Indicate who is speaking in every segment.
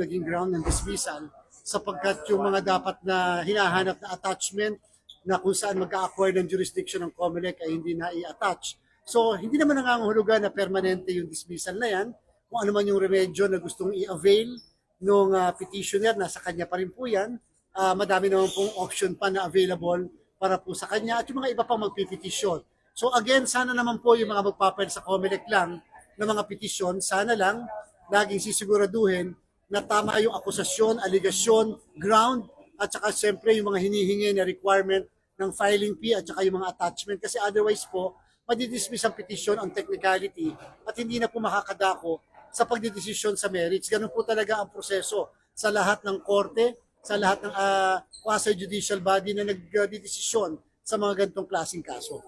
Speaker 1: naging ground ng dismissal sapagkat yung mga dapat na hinahanap na attachment na kung saan mag-acquire ng jurisdiction ng COMELEC ay hindi na i-attach. So, hindi naman nangangahulugan na permanente yung dismissal na yan. Kung ano man yung remedyo na gustong i-avail ng petitioner, nasa kanya pa rin po yan. Ah, madami naman pong option pa na available para po sa kanya at yung mga iba pang magpipetisyon. So again, sana naman po yung mga magpapile sa COMELEC lang ng mga petisyon, sana lang laging sisiguraduhin na tama yung akusasyon, aligasyon, ground, at saka siyempre yung mga hinihingi na requirement ng filing fee at saka yung mga attachment. Kasi otherwise po, madidismiss ang petition on technicality at hindi na po makakadako sa pagdidesisyon sa merits. Ganun po talaga ang proseso sa lahat ng korte, sa lahat ng uh, quasi-judicial body na nagdidesisyon sa mga ganitong klaseng kaso.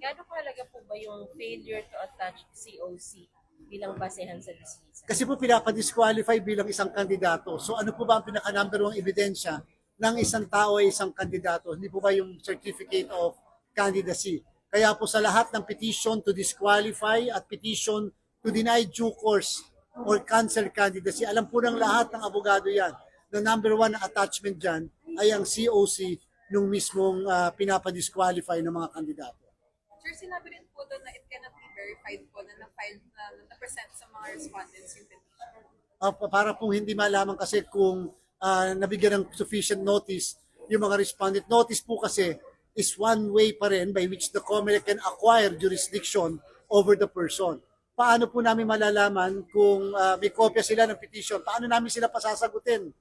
Speaker 2: Gaano kahalaga po ba yung failure to attach COC bilang basehan sa dismissal?
Speaker 1: Kasi po pinapadisqualify bilang isang kandidato. So ano po ba ang pinaka-number one ebidensya ng isang tao ay isang kandidato? Hindi po ba yung certificate of candidacy? Kaya po sa lahat ng petition to disqualify at petition to deny due course or cancel candidacy, alam po ng lahat ng abogado yan na number one na attachment dyan ay ang COC nung mismong uh, pinapadisqualify ng mga kandidato.
Speaker 3: Sir, sinabi rin po doon na it cannot be verified po na na-file na na-present sa mga respondents yung petition.
Speaker 1: uh, para pong hindi malaman kasi kung uh, nabigyan ng sufficient notice yung mga respondent. Notice po kasi is one way pa rin by which the COMELEC can acquire jurisdiction over the person. Paano po namin malalaman kung uh, may kopya sila ng petition? Paano namin sila pasasagutin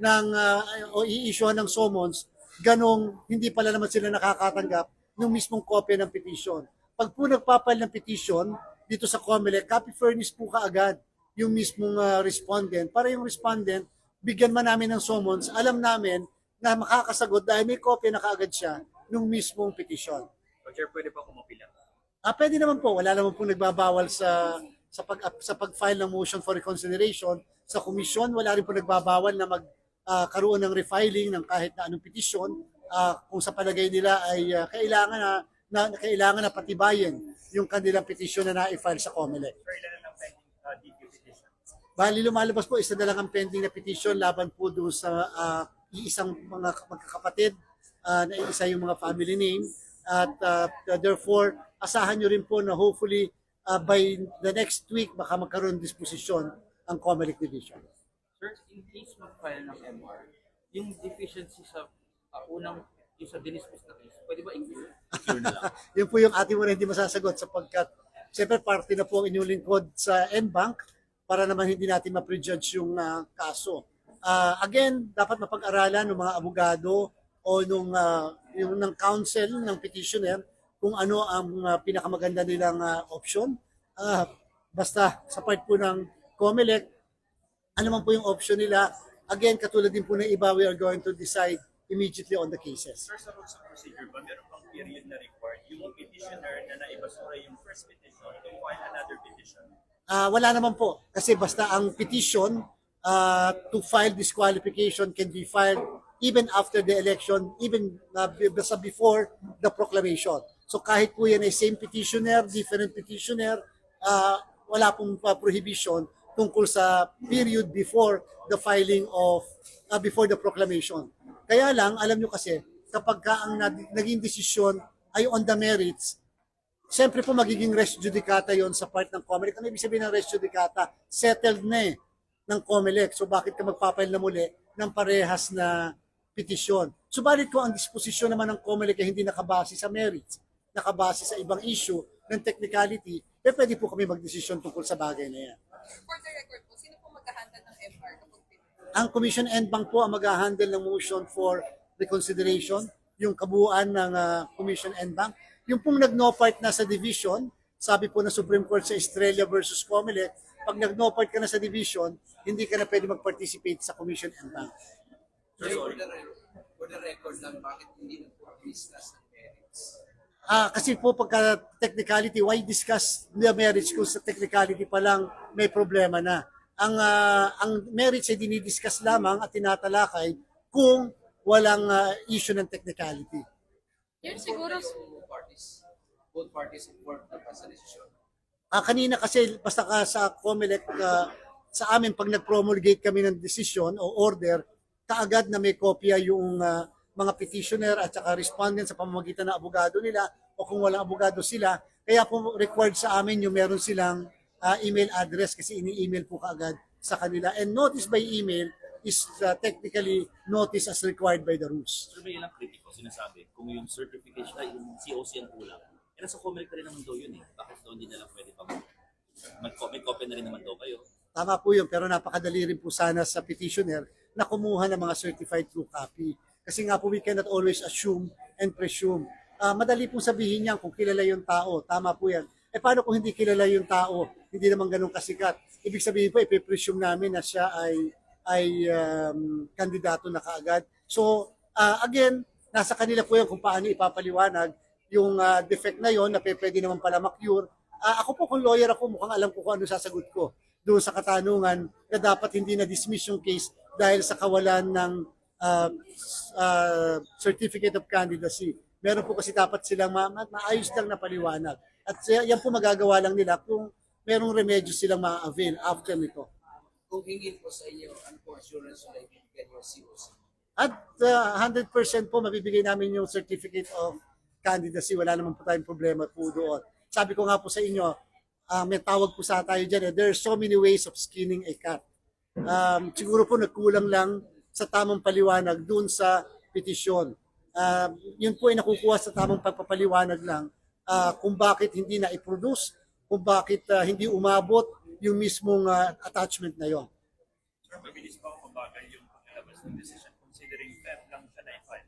Speaker 1: ng, uh, o i-issue ng summons ganong hindi pala naman sila nakakatanggap ng mismong kopya ng petition. Pag po nagpapal ng petition dito sa COMELEC, copy furnish po kaagad yung mismong uh, respondent para yung respondent bigyan man namin ng summons, alam namin na makakasagot dahil may kopya na kaagad siya ng mismong petition.
Speaker 4: So, Chair, pwede pa kumapila?
Speaker 1: Ah, pwede naman po, wala naman po nagbabawal sa sa pag sa pag-file ng motion for reconsideration sa komisyon, wala rin po nagbabawal na mag ah, karoon ng refiling ng kahit na anong petisyon ah, kung sa palagay nila ay ah, kailangan na, na kailangan na patibayin yung kanilang petisyon na na-file sa COMELEC.
Speaker 4: Uh?
Speaker 1: Bali lumalabas po isa na lang ang pending na petition laban po doon sa ah, iisang mga magkakapatid ah, na isa yung mga family name at ah, therefore asahan nyo rin po na hopefully ah, by the next week baka magkaroon disposisyon ang Comelec Division.
Speaker 5: Sir, in case mag-file ng MR, yung deficiency sa uh, unang, yung sa dinismiss na case, pwede ba? Cure na lang.
Speaker 1: Yun po yung ating muna hindi masasagot sapagkat siyempre parte na po ang inyong lingkod sa NBank para naman hindi natin ma-prejudge yung ah, kaso. Ah, again, dapat mapag-aralan ng mga abogado o nung ah, yung ng counsel ng petitioner kung ano ang ah, pinakamaganda nilang ah, option. Ah, basta sa part po ng COMELEC, ano man po yung option nila. Again, katulad din po ng iba, we are going to decide immediately on the cases.
Speaker 4: Sir, sa rules of procedure ba, meron bang period na required yung petitioner na naibasura yung first petition to file another petition?
Speaker 1: Ah, wala naman po. Kasi basta ang petition ah, to file disqualification can be filed even after the election, even uh, basta before the proclamation. So kahit po yan ay same petitioner, different petitioner, ah, wala pong ah, prohibition tungkol sa period before the filing of, ah, before the proclamation. Kaya lang, alam nyo kasi, kapag ka ang nag- naging desisyon ay on the merits, Siyempre po magiging res judicata yon sa part ng COMELEC. Ano ibig sabihin ng res judicata? Settled na eh ng COMELEC. So bakit ka magpapail na muli ng parehas na petisyon? Subalit ko ang disposisyon naman ng COMELEC ay hindi nakabase sa merits, nakabase sa ibang issue ng technicality, eh pwede po kami magdesisyon tungkol sa bagay na yan.
Speaker 3: For the record sino po magkahandle ng MR kapag pinili?
Speaker 1: Ang Commission and Bank po ang mag-handle ng motion for reconsideration, yung kabuuan ng ah, Commission and Bank. Yung pong nag-no part na sa division, sabi po ng Supreme Court sa Estrella versus Comelec, pag nag-no part ka na sa division, hindi ka na pwede mag-participate sa Commission and Bank.
Speaker 6: For
Speaker 4: sorry.
Speaker 6: for the record lang, bakit hindi na po discuss ang merits?
Speaker 1: Ah, kasi po pagka technicality, why discuss the merits kung sa technicality pa lang may problema na? Ang ah, ang merits ay dinidiscuss lamang at tinatalakay kung walang ah, issue ng technicality.
Speaker 2: Yun siguro,
Speaker 6: Both parties, both parties na pa sa desisyon.
Speaker 1: Ah, kanina kasi basta ka sa COMELEC ah, sa amin, pag nag-promulgate kami ng decision o order, kaagad na may kopya yung ah, mga petitioner at saka respondent sa pamamagitan ng abogado nila o kung walang abogado sila. Kaya po required sa amin yung meron silang ah, email address kasi ini-email po kaagad sa kanila. And notice by email is ah, technically notice as required by the rules.
Speaker 7: Pero may ilang kritiko sinasabi kung yung certification ay yung COC ang kulang. Eh nasa Comelec na rin naman daw yun eh. Bakit daw hindi na lang pwede may, may copy na rin naman daw kayo.
Speaker 1: Tama po yun, pero napakadali rin po sana sa petitioner na kumuha ng mga certified true copy. Kasi nga po we cannot always assume and presume. Ah, madali pong sabihin niyan kung kilala yung tao. Tama po yan. Eh paano kung hindi kilala yung tao? Hindi naman ganun kasikat. Ibig sabihin po, ipipresume namin na siya ay ay um, kandidato na kaagad. So, ah, again, nasa kanila po yan kung paano ipapaliwanag yung ah, defect na yon na pwede naman pala makyure. Ah, ako po kung lawyer ako, mukhang alam ko kung ano sasagot ko doon sa katanungan na dapat hindi na-dismiss yung case dahil sa kawalan ng uh, uh, certificate of candidacy. Meron po kasi dapat silang ma- maayos lang na paliwanag. At yan po magagawa lang nila kung merong remedyo silang ma-avail after nito.
Speaker 6: Kung hingin po sa inyo, ano po assurance na ibibigyan yung COC?
Speaker 1: At uh, 100% po mabibigay namin yung certificate of candidacy. Wala naman po tayong problema po doon. Sabi ko nga po sa inyo, uh, may tawag po sa tayo dyan, eh, there are so many ways of skinning a cat. Um, siguro po nagkulang lang sa tamang paliwanag doon sa petisyon. Uh, yun po ay nakukuha sa tamang pagpapaliwanag lang uh, kung bakit hindi na i-produce, kung bakit uh, hindi umabot yung mismong uh, attachment na yon.
Speaker 4: Sir, mabilis ba o mabagal yung paglalabas ng decision considering Feb lang siya na-file?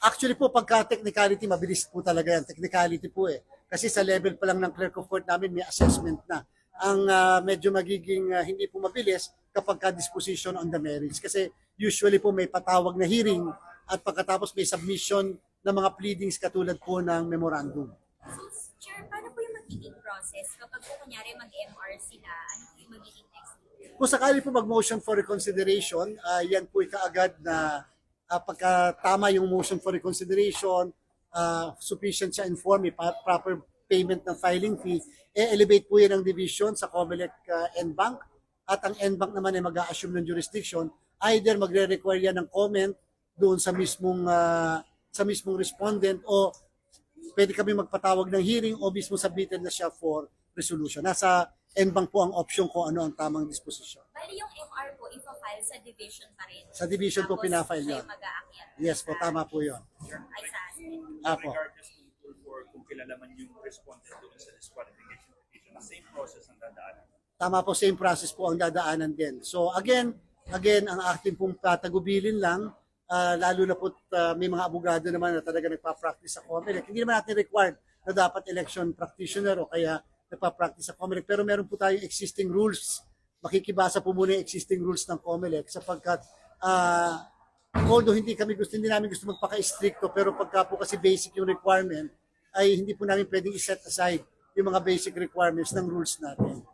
Speaker 1: Actually po, pagka technicality, mabilis po talaga yan. Technicality po eh. Kasi sa level pa lang ng clerk of court namin, may assessment na. Ang ah, medyo magiging ah, hindi po mabilis kapag ka disposition on the merits. Kasi usually po may patawag na hearing at pagkatapos may submission ng mga pleadings katulad po ng memorandum.
Speaker 8: So, Chair, paano po yung magiging process kapag po kunyari mag-MR sila? Ano po yung magiging next?
Speaker 1: Kung sakali po mag-motion for reconsideration, ah, yan po kaagad na uh, pagka tama yung motion for reconsideration, ah, sufficient siya inform, may pa- proper payment ng filing fee, e-elevate po yan ng division sa COMELEC uh, NBank at ang NBank naman ay mag-a-assume ng jurisdiction. Either magre-require yan ng comment doon sa mismong ah, sa mismong respondent o pwede kami magpatawag ng hearing o mismo submitted na siya for resolution. Nasa NBank po ang option kung ano ang tamang disposisyon.
Speaker 8: Bali yung MR po, ipa-file sa division pa rin.
Speaker 1: Sa division po
Speaker 8: Tapos,
Speaker 1: pinafile
Speaker 8: siya
Speaker 1: yun. Yes po, tama po yun.
Speaker 8: Ay, sa asin.
Speaker 1: Apo.
Speaker 4: Regardless kung kung kilala man yung respondent doon sa disqualification petition, same process ang dadaanan.
Speaker 1: Tama po, same process po ang dadaanan din. So again, again, ang ating pong tatagubilin lang, ah, lalo na po ah, may mga abogado naman na talaga nagpa-practice sa COMELEC. Hindi naman natin required na dapat election practitioner o kaya nagpa-practice sa COMELEC. Pero meron po tayong existing rules. Makikibasa po muna yung existing rules ng COMELEC sapagkat ah, although hindi kami gusto, hindi namin gusto magpaka-stricto, pero pagka po kasi basic yung requirement, ay hindi po namin pwedeng i-set aside yung mga basic requirements ng rules natin.